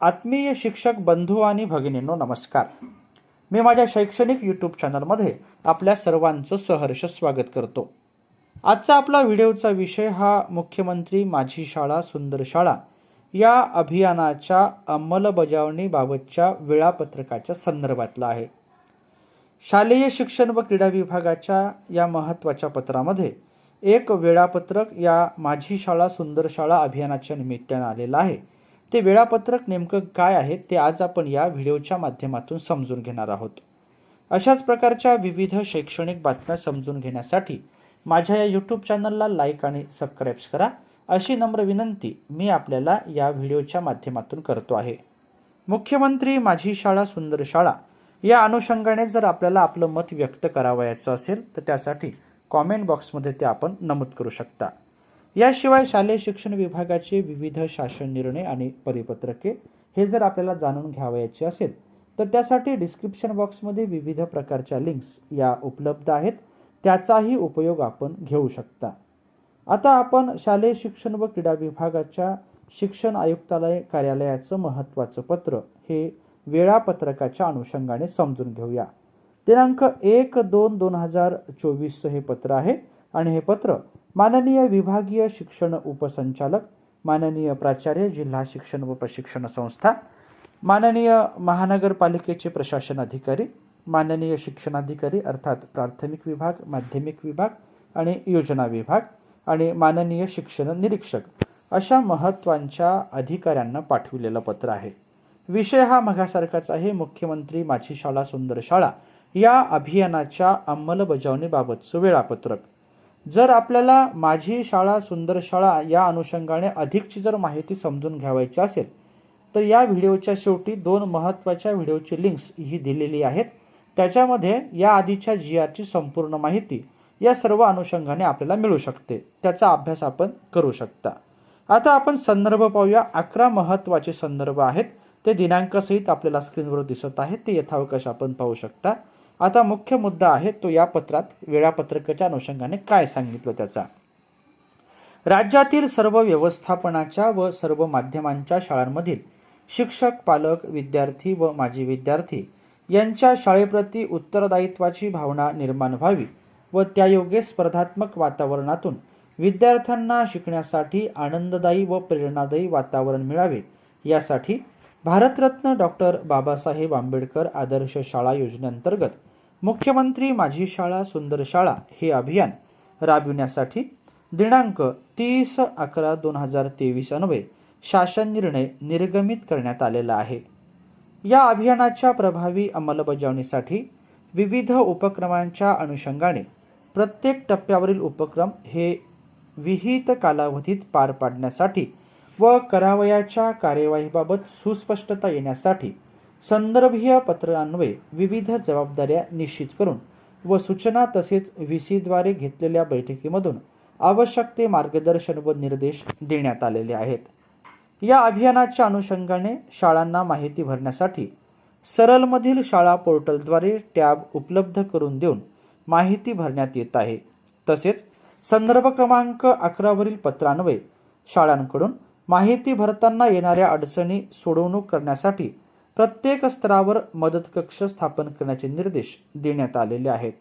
आत्मीय शिक्षक बंधू आणि भगिनींनो नमस्कार. मी माझ्या शैक्षणिक यूट्यूब चॅनलमध्ये आपल्या सर्वांचं सहर्ष स्वागत करतो. आजचा आपला व्हिडिओचा विषय हा मुख्यमंत्री माझी शाळा सुंदर शाळा या अभियानाच्या अंमलबजावणीबाबतच्या वेळापत्रकाच्या संदर्भातला आहे. शालेय शिक्षण व क्रीडा विभागाच्या या महत्त्वाच्या पत्रामध्ये एक वेळापत्रक या माझी शाळा सुंदर शाळा अभियानाच्या निमित्तानं आलेलं आहे. ते वेळापत्रक नेमकं काय आहे ते आज आपण या व्हिडिओच्या माध्यमातून समजून घेणार आहोत. अशाच प्रकारच्या विविध शैक्षणिक बातम्या समजून घेण्यासाठी माझ्या या यूट्यूब चॅनलला लाईक आणि सबस्क्राईब्स करा. अशी नम्र विनंती मी आपल्याला या व्हिडिओच्या माध्यमातून करतो आहे. मुख्यमंत्री माझी शाळा सुंदर शाळा या अनुषंगाने जर आपल्याला आपलं मत व्यक्त करावयाचं असेल तर त्यासाठी कॉमेंट बॉक्समध्ये ते आपण नमूद करू शकता. याशिवाय शालेय शिक्षण विभागाचे विविध शासन निर्णय आणि परिपत्रके हे जर आपल्याला जाणून घ्यावयाचे असेल तर त्यासाठी डिस्क्रिप्शन बॉक्समध्ये विविध प्रकारच्या लिंक्स या उपलब्ध आहेत. त्याचाही उपयोग आपण घेऊ शकता. आता आपण शालेय शिक्षण व क्रीडा विभागाच्या शिक्षण आयुक्तालय कार्यालयाचं महत्त्वाचं पत्र हे वेळापत्रकाच्या अनुषंगाने समजून घेऊया. दिनांक एक दोन दोन हजार चोवीसचं हे पत्र आहे आणि हे पत्र माननीय विभागीय शिक्षण उपसंचालक माननीय प्राचार्य जिल्हा शिक्षण व प्रशिक्षण संस्था माननीय महानगरपालिकेचे प्रशासन अधिकारी माननीय शिक्षणाधिकारी अर्थात प्राथमिक विभाग माध्यमिक विभाग आणि योजना विभाग आणि माननीय शिक्षण निरीक्षक अशा महत्त्वांच्या अधिकाऱ्यांना पाठविलेलं पत्र आहे. विषय हा मघासारखाच आहे. मुख्यमंत्री माझी शाळा सुंदर शाळा या अभियानाच्या अंमलबजावणीबाबतचं वेळापत्रक. जर आपल्याला माझी शाळा सुंदर शाळा या अनुषंगाने अधिकची जर माहिती समजून घ्यावायची असेल तर या व्हिडिओच्या शेवटी दोन महत्त्वाच्या व्हिडिओची लिंक्स ही दिलेली आहेत. त्याच्यामध्ये या आधीच्या जी आरची संपूर्ण माहिती या सर्व अनुषंगाने आपल्याला मिळू शकते. त्याचा अभ्यास आपण करू शकता. आता आपण संदर्भ पाहूया. अकरा महत्त्वाचे संदर्भ आहेत. ते दिनांकासहित आपल्याला स्क्रीनवर दिसत आहेत. ते यथावकाश आपण पाहू शकता. आता मुख्य मुद्दा आहे तो या पत्रात वेळापत्रकाच्या अनुषंगाने काय सांगितलं त्याचा. राज्यातील सर्व व्यवस्थापनाच्या व सर्व माध्यमांच्या शाळांमधील शिक्षक पालक विद्यार्थी व माजी विद्यार्थी यांच्या शाळेप्रती उत्तरदायित्वाची भावना निर्माण व्हावी व त्यायोगे स्पर्धात्मक वातावरणातून विद्यार्थ्यांना शिकण्यासाठी आनंददायी व प्रेरणादायी वातावरण मिळावे यासाठी भारतरत्न डॉक्टर बाबासाहेब आंबेडकर आदर्श शाळा योजनेअंतर्गत मुख्यमंत्री माझी शाळा सुंदर शाळा हे अभियान राबविण्यासाठी दिनांक तीस अकरा दोन हजार तेवीस अन्वये शासन निर्णय निर्गमित करण्यात आलेला आहे. या अभियानाच्या प्रभावी अंमलबजावणीसाठी विविध उपक्रमांच्या अनुषंगाने प्रत्येक टप्प्यावरील उपक्रम हे विहित कालावधीत पार पाडण्यासाठी व करावयाच्या कार्यवाहीबाबत सुस्पष्टता येण्यासाठी संदर्भीय पत्रान्वये विविध जबाबदाऱ्या निश्चित करून व सूचना तसेच व्ही सीद्वारे घेतलेल्या बैठकीमधून आवश्यक ते मार्गदर्शन व निर्देश देण्यात आलेले आहेत. या अभियानाच्या अनुषंगाने शाळांना माहिती भरण्यासाठी सरलमधील शाळा पोर्टलद्वारे टॅब उपलब्ध करून देऊन माहिती भरण्यात येत आहे. तसेच संदर्भ क्रमांक अकरावरील पत्रान्वये शाळांकडून माहिती भरताना येणाऱ्या अडचणी सोडवणूक करण्यासाठी प्रत्येक स्तरावर मदत कक्ष स्थापन करण्याचे निर्देश देण्यात आलेले आहेत.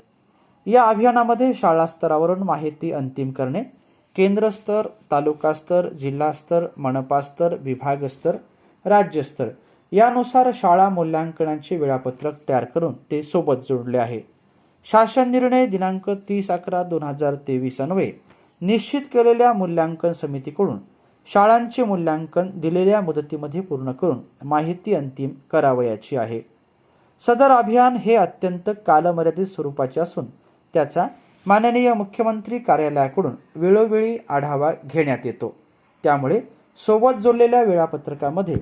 या अभियानामध्ये शाळा स्तरावरून माहिती अंतिम करणे केंद्र स्तर तालुका स्तर जिल्हा स्तर मनपा स्तर विभाग स्तर राज्यस्तर यानुसार शाळा मूल्यांकनाचे वेळापत्रक तयार करून ते सोबत जोडले आहे. शासन निर्णय दिनांक तीस अकरा दोन हजार तेवीस अन्वये निश्चित केलेल्या मूल्यांकन समितीकडून शाळांचे मूल्यांकन दिलेल्या मुदतीमध्ये पूर्ण करून माहिती अंतिम करावयाची आहे. सदर अभियान हे अत्यंत कालमर्यादित स्वरूपाचे असून त्याचा माननीय मुख्यमंत्री कार्यालयाकडून वेळोवेळी आढावा घेण्यात येतो. त्यामुळे सोबत जोडलेल्या वेळापत्रकामध्ये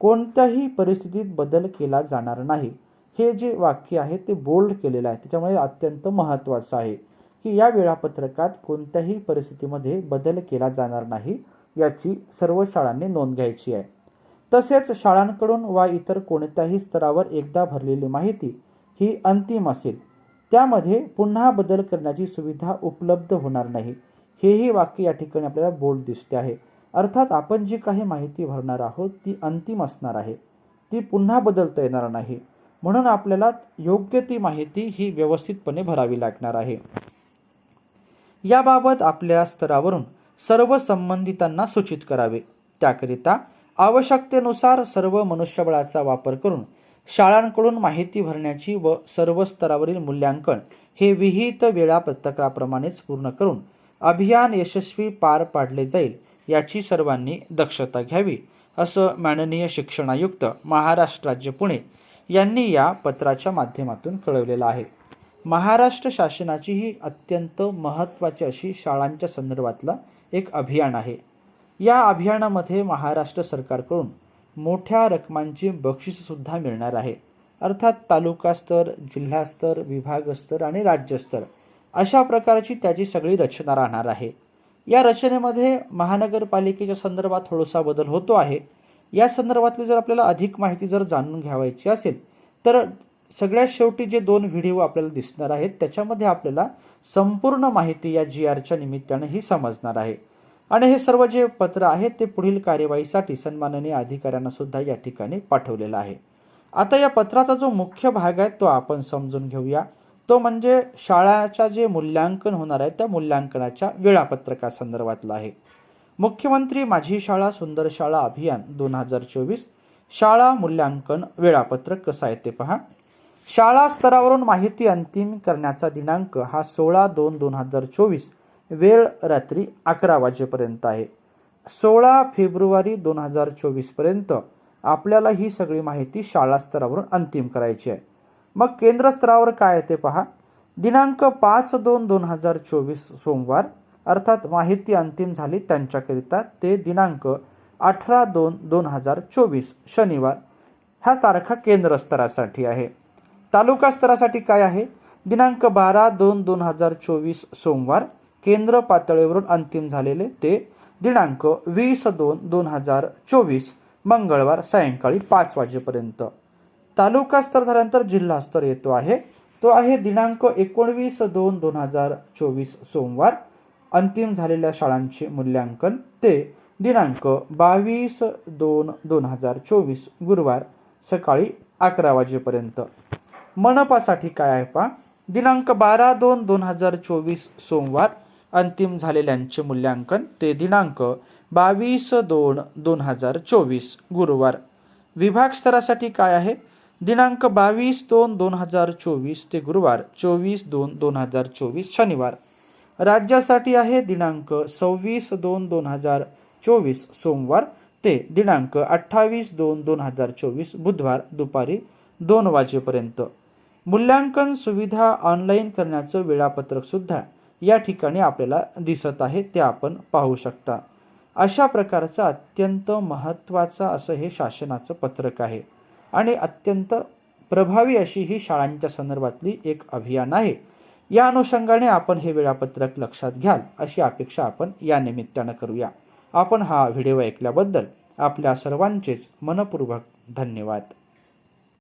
कोणत्याही परिस्थितीत बदल केला जाणार नाही. हे जे वाक्य आहे ते बोल्ड केलेलं आहे. त्याच्यामुळे अत्यंत महत्त्वाचं आहे की या वेळापत्रकात कोणत्याही परिस्थितीमध्ये बदल केला जाणार नाही. याची सर्व शाळांनी नोंद घ्यायची आहे. तसेच शाळांकडून वा इतर कोणत्याही स्तरावर एकदा भरलेली माहिती ही अंतिम असेल. त्यामध्ये पुन्हा बदल करण्याची सुविधा उपलब्ध होणार नाही. हेही वाक्य या ठिकाणी आपल्याला बोल्ड दिसते आहे. अर्थात आपण जी काही माहिती भरणार आहोत ती अंतिम असणार आहे. ती पुन्हा बदलता येणार नाही. म्हणून आपल्याला योग्य ती माहिती ही व्यवस्थितपणे भरावी लागणार आहे. याबाबत आपल्या स्तरावरून सर्व संबंधितांना सूचित करावे. त्याकरिता आवश्यकतेनुसार सर्व मनुष्यबळाचा वापर करून शाळांकडून माहिती भरण्याची व सर्व स्तरावरील मूल्यांकन हे विहित वेळापत्रकाप्रमाणेच पूर्ण करून अभियान यशस्वी पार पाडले जाईल याची सर्वांनी दक्षता घ्यावी असं माननीय शिक्षणायुक्त महाराष्ट्र राज्य पुणे यांनी या पत्राच्या माध्यमातून कळवलेलं आहे. महाराष्ट्र शासनाची ही अत्यंत महत्त्वाची अशी शाळांच्या संदर्भातला एक अभियान आहे. या अभियानामध्ये महाराष्ट्र सरकारकडून मोठ्या रकमांची बक्षीससुद्धा मिळणार आहे. अर्थात तालुकास्तर जिल्हास्तर विभागस्तर आणि राज्यस्तर अशा प्रकारची त्याची सगळी रचना राहणार आहे. या रचनेमध्ये महानगरपालिकेच्या संदर्भात थोडासा बदल होतो आहे. या संदर्भातली जर आपल्याला अधिक माहिती जर जाणून घ्यावायची असेल तर सगळ्यात शेवटी जे दोन व्हिडिओ आपल्याला दिसणार आहेत त्याच्यामध्ये आपल्याला संपूर्ण माहिती या जी आरच्या निमित्तानं ही समजणार आहे. आणि हे सर्व जे पत्र आहे ते पुढील कार्यवाहीसाठी सन्माननीय अधिकाऱ्यांना सुद्धा या ठिकाणी पाठवलेलं आहे. आता या पत्राचा जो मुख्य भाग आहे तो आपण समजून घेऊया. तो म्हणजे शाळाच्या जे मूल्यांकन होणार आहे त्या मूल्यांकनाच्या वेळापत्रकासंदर्भातला आहे. मुख्यमंत्री माझी शाळा सुंदर शाळा अभियान दोन हजार चोवीस शाळा मूल्यांकन वेळापत्रक कसं आहे ते पहा. शाळा स्तरावरून माहिती अंतिम करण्याचा दिनांक हा सोळा दोन दोन हजार चोवीस वेळ रात्री अकरा वाजेपर्यंत आहे. सोळा फेब्रुवारी दोन हजार चोवीसपर्यंत आपल्याला ही सगळी माहिती शाळा स्तरावरून अंतिम करायची आहे. मग केंद्र स्तरावर काय आहे ते पहा. दिनांक पाच दोन दोन हजार चोवीस सोमवार अर्थात माहिती अंतिम झाली त्यांच्याकरिता ते दिनांक अठरा दोन दोन हजार चोवीस शनिवार. ह्या तारखा केंद्र स्तरासाठी आहे. तालुका स्तरासाठी काय आहे? दिनांक बारा दोन दोन हजार चोवीस सोमवार केंद्र पातळीवरून अंतिम झालेले ते दिनांक वीस दोन दोन हजार चोवीस मंगळवार सायंकाळी पाच वाजेपर्यंत. तालुका स्तर झाल्यानंतर जिल्हा स्तर येतो आहे. तो आहे दिनांक एकोणवीस दोन दोन हजार चोवीस सोमवार. अंतिम झालेल्या शाळांचे मूल्यांकन ते दिनांक बावीस दोन दोन हजार चोवीस गुरुवार सकाळी अकरा वाजेपर्यंत. मनपासाठी काय आहे पहा. दिनांक बारा दोन दोन हजार चोवीस सोमवार अंतिम झालेल्यांचे मूल्यांकन ते दिनांक बावीस दोन दोन हजार चोवीस गुरुवार. विभाग स्तरासाठी काय आहे? दिनांक बावीस दोन दोन हजार चोवीस ते गुरुवार चोवीस दोन दोन हजार चोवीस शनिवार. राज्यासाठी आहे दिनांक सव्वीस दोन दोन हजार चोवीस सोमवार ते दिनांक अठ्ठावीस दोन दोन हजार चोवीस बुधवार दुपारी दोन वाजेपर्यंत. मूल्यांकन सुविधा ऑनलाईन करण्याचं वेळापत्रक सुद्धा या ठिकाणी आपल्याला दिसत आहे ते आपण पाहू शकता. अशा प्रकारचं अत्यंत महत्त्वाचं असं हे शासनाचं पत्रक आहे. आणि अत्यंत प्रभावी अशी ही शाळांच्या संदर्भातली एक अभियान आहे. या अनुषंगाने आपण हे वेळापत्रक लक्षात घ्याल अशी अपेक्षा आपण या निमित्तानं करूया. आपण हा व्हिडिओ ऐकल्याबद्दल आपल्या सर्वांचेच मनपूर्वक धन्यवाद.